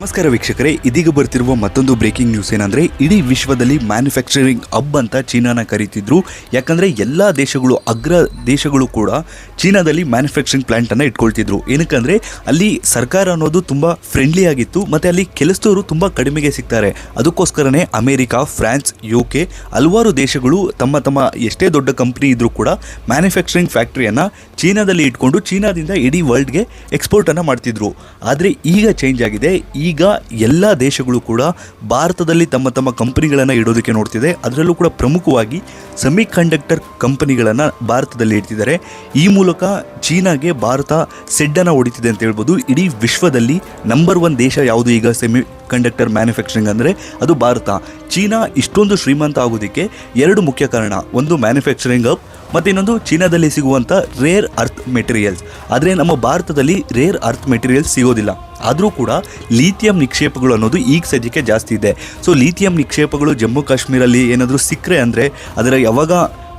ನಮಸ್ಕಾರ ವೀಕ್ಷಕರೇ, ಇದೀಗ ಬರ್ತಿರುವ ಮತ್ತೊಂದು ಬ್ರೇಕಿಂಗ್ ನ್ಯೂಸ್ ಏನಂದ್ರೆ, ಇಡೀ ವಿಶ್ವದಲ್ಲಿ ಮ್ಯಾನುಫ್ಯಾಕ್ಚರಿಂಗ್ ಹಬ್ ಅಂತ ಚೀನಾನ ಕರೀತಿದ್ರು. ಯಾಕಂದ್ರೆ ಎಲ್ಲ ದೇಶಗಳು, ಅಗ್ರ ದೇಶಗಳು ಕೂಡ ಚೀನಾದಲ್ಲಿ ಮ್ಯಾನುಫ್ಯಾಕ್ಚರಿಂಗ್ ಪ್ಲಾಂಟ್ ಅನ್ನ ಇಟ್ಕೊಳ್ತಿದ್ರು. ಏನಕ್ಕಂದ್ರೆ, ಅಲ್ಲಿ ಸರ್ಕಾರ ಅನ್ನೋದು ತುಂಬಾ ಫ್ರೆಂಡ್ಲಿ ಆಗಿತ್ತು, ಮತ್ತೆ ಅಲ್ಲಿ ಕೆಲಸದವರು ತುಂಬಾ ಕಡಿಮೆಗೆ ಸಿಗ್ತಾರೆ. ಅದಕ್ಕೋಸ್ಕರನೇ ಅಮೆರಿಕ, ಫ್ರಾನ್ಸ್ ಯು ಕೆ ಹಲವಾರು ದೇಶಗಳು ತಮ್ಮ ತಮ್ಮ ಎಷ್ಟೇ ದೊಡ್ಡ ಕಂಪ್ನಿ ಇದ್ದರೂ ಕೂಡ ಮ್ಯಾನುಫ್ಯಾಕ್ಚರಿಂಗ್ ಫ್ಯಾಕ್ಟ್ರಿಯನ್ನ ಚೀನಾದಲ್ಲಿ ಇಟ್ಕೊಂಡು ಚೀನಾದಿಂದ ಇಡೀ ವರ್ಲ್ಡ್ಗೆ ಎಕ್ಸ್ಪೋರ್ಟನ್ನು ಮಾಡ್ತಿದ್ರು. ಆದರೆ ಈಗ ಚೇಂಜ್ ಆಗಿದೆ. ಈಗ ಎಲ್ಲ ದೇಶಗಳು ಕೂಡ ಭಾರತದಲ್ಲಿ ತಮ್ಮ ತಮ್ಮ ಕಂಪನಿಗಳನ್ನು ಇಡೋದಕ್ಕೆ ನೋಡ್ತಿದೆ. ಅದರಲ್ಲೂ ಕೂಡ ಪ್ರಮುಖವಾಗಿ ಸೆಮಿ ಕಂಡಕ್ಟರ್ ಕಂಪನಿಗಳನ್ನು ಭಾರತದಲ್ಲಿ ಇಡ್ತಿದ್ದಾರೆ. ಈ ಮೂಲಕ ಚೀನಾಗೆ ಭಾರತ ಸೆಡ್ಡನ್ನು ಹೊಡಿತಿದೆ ಅಂತ ಹೇಳ್ಬೋದು. ಇಡೀ ವಿಶ್ವದಲ್ಲಿ ನಂಬರ್ ಒನ್ ದೇಶ ಯಾವುದು ಈಗ ಸೆಮಿ ಕಂಡಕ್ಟರ್ ಮ್ಯಾನುಫ್ಯಾಕ್ಚರಿಂಗ್ ಅಂದರೆ ಅದು ಭಾರತ. ಚೀನಾ ಇಷ್ಟೊಂದು ಶ್ರೀಮಂತ ಆಗೋದಕ್ಕೆ ಎರಡು ಮುಖ್ಯ ಕಾರಣ. ಒಂದು ಮ್ಯಾನುಫ್ಯಾಕ್ಚರಿಂಗ್ ಅಪ್ ಮತ್ತು ಇನ್ನೊಂದು ಚೀನಾದಲ್ಲಿ ಸಿಗುವಂಥ ರೇರ್ ಅರ್ತ್ ಮೆಟೀರಿಯಲ್ಸ್ ಆದರೆ ನಮ್ಮ ಭಾರತದಲ್ಲಿ ರೇರ್ ಅರ್ತ್ ಮೆಟೀರಿಯಲ್ಸ್ ಸಿಗೋದಿಲ್ಲ. ಆದರೂ ಕೂಡ ಲೀಥಿಯಂ ನಿಕ್ಷೇಪಗಳು ಅನ್ನೋದು ಈಗ ಸದ್ಯಕ್ಕೆ ಜಾಸ್ತಿ ಇದೆ. ಸೊ ಲೀಥಿಯಂ ನಿಕ್ಷೇಪಗಳು ಜಮ್ಮು ಕಾಶ್ಮೀರಲ್ಲಿ ಏನಾದರೂ ಸಿಕ್ಕರೆ ಅಂದರೆ ಅದರ ಯಾವಾಗ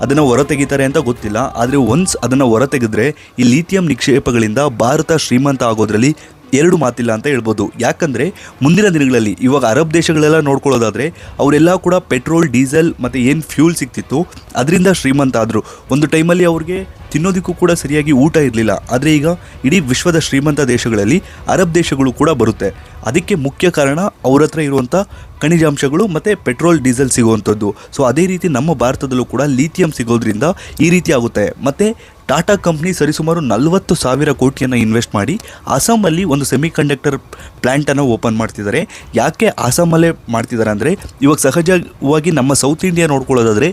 ಅದನ್ನು ಹೊರತೆಗಿತಾರೆ ಅಂತ ಗೊತ್ತಿಲ್ಲ. ಆದರೆ ಒನ್ಸ್ ಅದನ್ನು ಹೊರತೆಗೆದ್ರೆ ಈ ಲೀಥಿಯಂ ನಿಕ್ಷೇಪಗಳಿಂದ ಭಾರತ ಶ್ರೀಮಂತ ಆಗೋದ್ರಲ್ಲಿ ಎರಡು ಮಾತಿಲ್ಲ ಅಂತ ಹೇಳ್ಬೋದು. ಯಾಕಂದರೆ ಮುಂದಿನ ದಿನಗಳಲ್ಲಿ ಇವಾಗ ಅರಬ್ ದೇಶಗಳೆಲ್ಲ ನೋಡ್ಕೊಳ್ಳೋದಾದರೆ ಅವರೆಲ್ಲ ಕೂಡ ಪೆಟ್ರೋಲ್, ಡೀಸೆಲ್ ಮತ್ತು ಏನು ಫ್ಯೂಲ್ ಸಿಗ್ತಿತ್ತು, ಅದರಿಂದ ಶ್ರೀಮಂತ ಆದರು. ಒಂದು ಟೈಮಲ್ಲಿ ಅವ್ರಿಗೆ ತಿನ್ನೋದಕ್ಕೂ ಕೂಡ ಸರಿಯಾಗಿ ಊಟ ಇರಲಿಲ್ಲ. ಆದರೆ ಈಗ ಇಡೀ ವಿಶ್ವದ ಶ್ರೀಮಂತ ದೇಶಗಳಲ್ಲಿ ಅರಬ್ ದೇಶಗಳು ಕೂಡ ಬರುತ್ತೆ. ಅದಕ್ಕೆ ಮುಖ್ಯ ಕಾರಣ ಅವ್ರ ಹತ್ರ ಇರುವಂಥ ಖನಿಜಾಂಶಗಳು ಮತ್ತು ಪೆಟ್ರೋಲ್, ಡೀಸೆಲ್ ಸಿಗುವಂಥದ್ದು ಸೊ ಅದೇ ರೀತಿ ನಮ್ಮ ಭಾರತದಲ್ಲೂ ಕೂಡ ಲೀಥಿಯಂ ಸಿಗೋದ್ರಿಂದ ಈ ರೀತಿ ಆಗುತ್ತೆ. ಮತ್ತು ಟಾಟಾ ಕಂಪ್ನಿ ಸರಿಸುಮಾರು ನಲವತ್ತು ಸಾವಿರ ಕೋಟಿಯನ್ನು ಇನ್ವೆಸ್ಟ್ ಮಾಡಿ ಅಸ್ಸಾಮಲ್ಲಿ ಒಂದು ಸೆಮಿ ಕಂಡಕ್ಟರ್ ಪ್ಲ್ಯಾಂಟನ್ನು ಓಪನ್ ಮಾಡ್ತಿದ್ದಾರೆ. ಯಾಕೆ ಅಸ್ಸಾಮಲ್ಲೇ ಮಾಡ್ತಿದ್ದಾರೆ ಅಂದರೆ ಇವಾಗ ಸಹಜವಾಗಿ ನಮ್ಮ ಸೌತ್ ಇಂಡಿಯಾ ನೋಡ್ಕೊಳ್ಳೋದಾದರೆ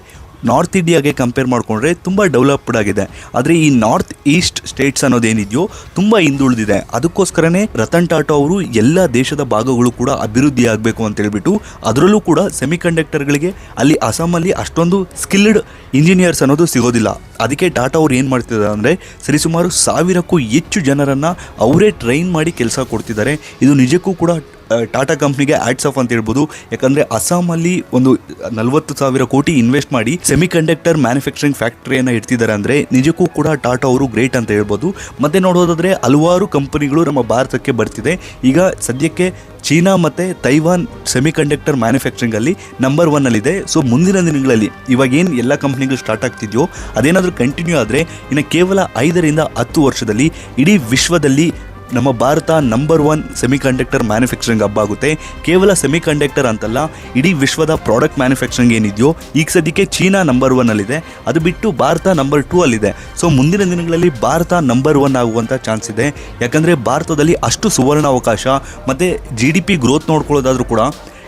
ನಾರ್ತ್ ಇಂಡಿಯಾಗೆ ಕಂಪೇರ್ ಮಾಡಿಕೊಂಡ್ರೆ ತುಂಬ ಡೆವಲಪ್ಡ್ ಆಗಿದೆ. ಆದರೆ ಈ ನಾರ್ತ್ ಈಸ್ಟ್ ಸ್ಟೇಟ್ಸ್ ಅನ್ನೋದೇನಿದೆಯೋ ತುಂಬ ಹಿಂದುಳಿದಿದೆ. ಅದಕ್ಕೋಸ್ಕರನೇ ರತನ್ ಟಾಟಾ ಅವರು ಎಲ್ಲ ದೇಶದ ಭಾಗಗಳು ಕೂಡ ಅಭಿವೃದ್ಧಿ ಆಗಬೇಕು ಅಂತ ಹೇಳ್ಬಿಟ್ಟು ಅದರಲ್ಲೂ ಕೂಡ ಸೆಮಿ ಕಂಡಕ್ಟರ್ಗಳಿಗೆ ಅಲ್ಲಿ ಅಸ್ಸಾಮಲ್ಲಿ ಅಷ್ಟೊಂದು ಸ್ಕಿಲ್ಡ್ ಇಂಜಿನಿಯರ್ಸ್ ಅನ್ನೋದು ಸಿಗೋದಿಲ್ಲ. ಅದಕ್ಕೆ ಟಾಟಾ ಅವ್ರು ಏನು ಮಾಡ್ತಿದ್ದಾರೆ ಅಂದರೆ ಸರಿಸುಮಾರು ಸಾವಿರಕ್ಕೂ ಹೆಚ್ಚು ಜನರನ್ನು ಅವರೇ ಟ್ರೈನ್ ಮಾಡಿ ಕೆಲಸ ಕೊಡ್ತಿದ್ದಾರೆ. ಇದು ನಿಜಕ್ಕೂ ಕೂಡ ಟಾಟಾ ಕಂಪ್ನಿಗೆ ಆಡ್ಸ್ ಆಫ್ ಅಂತ ಹೇಳ್ಬೋದು. ಯಾಕಂದರೆ ಅಸ್ಸಾಮಲ್ಲಿ ಒಂದು ನಲವತ್ತು ಸಾವಿರ ಕೋಟಿ ಇನ್ವೆಸ್ಟ್ ಮಾಡಿ ಸೆಮಿ ಕಂಡಕ್ಟರ್ ಮ್ಯಾನುಫ್ಯಾಕ್ಚರಿಂಗ್ ಫ್ಯಾಕ್ಟ್ರಿಯನ್ನು ಇಡ್ತಿದ್ದಾರೆ ಅಂದರೆ ನಿಜಕ್ಕೂ ಕೂಡ ಟಾಟಾ ಅವರು ಗ್ರೇಟ್ ಅಂತ ಹೇಳ್ಬೋದು. ಮತ್ತೆ ನೋಡೋದಾದ್ರೆ ಹಲವಾರು ಕಂಪನಿಗಳು ನಮ್ಮ ಭಾರತಕ್ಕೆ ಬರ್ತಿದೆ. ಈಗ ಸದ್ಯಕ್ಕೆ ಚೀನಾ ಮತ್ತು ತೈವಾನ್ ಸೆಮಿ ಕಂಡಕ್ಟರ್ ಮ್ಯಾನುಫ್ಯಾಕ್ಚರಿಂಗಲ್ಲಿ ನಂಬರ್ ಒನ್ನಲ್ಲಿದೆ ಸೊ ಮುಂದಿನ ದಿನಗಳಲ್ಲಿ ಇವಾಗ ಏನು ಎಲ್ಲ ಕಂಪ್ನಿಗಳು ಸ್ಟಾರ್ಟ್ ಆಗ್ತಿದೆಯೋ ಅದೇನಾದರೂ ಕಂಟಿನ್ಯೂ ಆದರೆ ಇನ್ನು ಕೇವಲ ಐದರಿಂದ ಹತ್ತು ವರ್ಷದಲ್ಲಿ ಇಡೀ ವಿಶ್ವದಲ್ಲಿ ನಮ್ಮ Bharat number one semiconductor manufacturing hub ಆಗುತ್ತೆ. ಕೇವಲ ಸೆಮಿಕಂಡಕ್ಟರ್ ಅಂತಲ್ಲ, ಇಡೀ ವಿಶ್ವದ ಪ್ರಾಡಕ್ಟ್ ಮ್ಯಾನುಫ್ಯಾಕ್ಚರಿಂಗ್ ಏನಿದೆಯೋ, ಈಗ ಸದ್ಯಕ್ಕೆ ಚೀನಾ ನಂಬರ್ ಒನ್ ಅಲ್ಲಿದೆ. ಅದು ಬಿಟ್ಟು ಭಾರತ ನಂಬರ್ ಟೂ ಅಲ್ಲಿದೆ. ಸೊ ಮುಂದಿನ ದಿನಗಳಲ್ಲಿ ಭಾರತ ನಂಬರ್ ಒನ್ ಆಗುವಂಥ ಚಾನ್ಸ್ ಇದೆ. ಯಾಕಂದರೆ ಭಾರತದಲ್ಲಿ ಅಷ್ಟು ಸುವರ್ಣ ಅವಕಾಶ ಮತ್ತು ಜಿ ಡಿ ಪಿ ಗ್ರೋತ್ ನೋಡ್ಕೊಳ್ಳೋದಾದ್ರೂ ಕೂಡ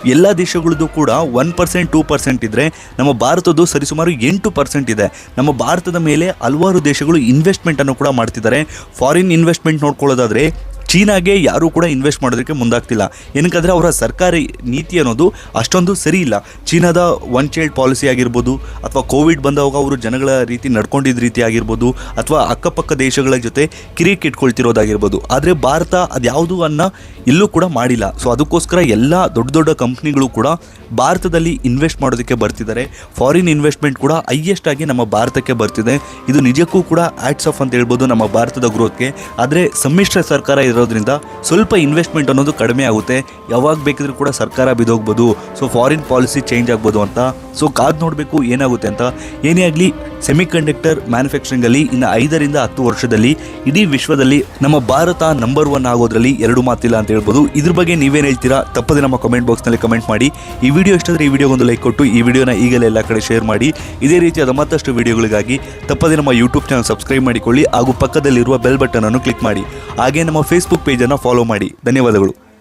ಎಲ್ಲ ದೇಶಗಳದ್ದು ಕೂಡ ಒನ್ ಪರ್ಸೆಂಟ್ ಟೂ ಪರ್ಸೆಂಟ್ ಇದ್ದರೆ ನಮ್ಮ ಭಾರತದ್ದು ಸರಿಸುಮಾರು ಎಂಟು ಪರ್ಸೆಂಟ್ ಇದೆ. ನಮ್ಮ ಭಾರತದ ಮೇಲೆ ಹಲವಾರು ದೇಶಗಳು ಇನ್ವೆಸ್ಟ್ಮೆಂಟನ್ನು ಕೂಡ ಮಾಡ್ತಿದ್ದಾರೆ. ಫಾರಿನ್ ಇನ್ವೆಸ್ಟ್ಮೆಂಟ್ ನೋಡ್ಕೊಳ್ಳೋದಾದರೆ ಚೀನಾಗೆ ಯಾರೂ ಕೂಡ ಇನ್ವೆಸ್ಟ್ ಮಾಡೋದಕ್ಕೆ ಮುಂದಾಗ್ತಿಲ್ಲ. ಏನಕ್ಕಂದರೆ ಅವರ ಸರ್ಕಾರಿ ನೀತಿ ಅನ್ನೋದು ಅಷ್ಟೊಂದು ಸರಿ ಇಲ್ಲ. ಚೀನಾದ ಒನ್ ಚೈಲ್ಡ್ ಪಾಲಿಸಿ ಆಗಿರ್ಬೋದು, ಅಥವಾ ಕೋವಿಡ್ ಬಂದಾಗ ಅವರು ಜನಗಳ ರೀತಿ ನಡ್ಕೊಂಡಿದ್ದ ರೀತಿ ಆಗಿರ್ಬೋದು, ಅಥವಾ ಅಕ್ಕಪಕ್ಕ ದೇಶಗಳ ಜೊತೆ ಕಿರಿಕ್ ಇಟ್ಕೊಳ್ತಿರೋದಾಗಿರ್ಬೋದು. ಆದರೆ ಭಾರತ ಅದ್ಯಾವುದು ಅನ್ನ ಎಲ್ಲೂ ಕೂಡ ಮಾಡಿಲ್ಲ. ಸೊ ಅದಕ್ಕೋಸ್ಕರ ಎಲ್ಲ ದೊಡ್ಡ ದೊಡ್ಡ ಕಂಪ್ನಿಗಳು ಕೂಡ ಭಾರತದಲ್ಲಿ ಇನ್ವೆಸ್ಟ್ ಮಾಡೋದಕ್ಕೆ ಬರ್ತಿದ್ದಾರೆ. ಫಾರಿನ್ ಇನ್ವೆಸ್ಟ್ಮೆಂಟ್ ಕೂಡ ಹೈಯೆಸ್ಟ್ ಆಗಿ ನಮ್ಮ ಭಾರತಕ್ಕೆ ಬರ್ತಿದೆ. ಇದು ನಿಜಕ್ಕೂ ಕೂಡ ಆ್ಯಡ್ಸ್ ಆಫ್ ಅಂತ ಹೇಳ್ಬೋದು ನಮ್ಮ ಭಾರತದ ಗ್ರೋತ್ಗೆ ಆದರೆ ಸಮ್ಮಿಶ್ರ ಸರ್ಕಾರ ಇರೋದ್ರಿಂದ ಸ್ವಲ್ಪ ಇನ್ವೆಸ್ಟ್ಮೆಂಟ್ ಅನ್ನೋದು ಕಡಿಮೆ ಆಗುತ್ತೆ. ಯಾವಾಗ ಬೇಕಿದ್ರೂ ಕೂಡ ಸರ್ಕಾರ ಬಿದ್ದೋಗ್ಬೋದು. ಸೊ ಫಾರಿನ್ ಪಾಲಿಸಿ ಚೇಂಜ್ ಆಗ್ಬೋದು ಅಂತ. ಸೊ ಕಾದ್ ನೋಡಬೇಕು ಏನಾಗುತ್ತೆ ಅಂತ. ಏನೇ ಆಗಲಿ ಸೆಮಿ ಕಂಡಕ್ಟರ್ ಮ್ಯಾನುಫ್ಯಾಕ್ಚರಿಂಗಲ್ಲಿ ಇನ್ನು ಐದರಿಂದ ಹತ್ತು ವರ್ಷದಲ್ಲಿ ಇಡೀ ವಿಶ್ವದಲ್ಲಿ ನಮ್ಮ ಭಾರತ ನಂಬರ್ ಒನ್ ಆಗೋದ್ರಲ್ಲಿ ಎರಡು ಮಾತಿಲ್ಲ ಅಂತ ಹೇಳ್ಬೋದು. ಇದ್ರ ಬಗ್ಗೆ ನೀವೇನು ಹೇಳ್ತೀರಾ? ತಪ್ಪದೆ ನಮ್ಮ ಕಮೆಂಟ್ ಬಾಕ್ಸ್ನಲ್ಲಿ ಕಮೆಂಟ್ ಮಾಡಿ. ಈ ವಿಡಿಯೋ ಇಷ್ಟಾದರೆ ಈ ವಿಡಿಯೋಗೊಂದು ಲೈಕ್ ಕೊಟ್ಟು, ಈ ವಿಡಿಯೋನ ಈಗಲೇ ಎಲ್ಲ ಕಡೆ ಶೇರ್ ಮಾಡಿ. ಇದೇ ರೀತಿಯಾದ ಮತ್ತಷ್ಟು ವಿಡಿಯೋಗಳಿಗಾಗಿ ತಪ್ಪದೆ ನಮ್ಮ ಯೂಟ್ಯೂಬ್ ಚಾನಲ್ ಸಬ್ಸ್ಕ್ರೈಬ್ ಮಾಡಿಕೊಳ್ಳಿ. ಹಾಗೂ ಪಕ್ಕದಲ್ಲಿರುವ ಬೆಲ್ ಬಟನ್ ಅನ್ನು ಕ್ಲಿಕ್ ಮಾಡಿ. ಹಾಗೆ ನಮ್ಮ ಫೇಸ್ಬುಕ್ ಪೇಜನ್ನು ಫಾಲೋ ಮಾಡಿ. ಧನ್ಯವಾದಗಳು.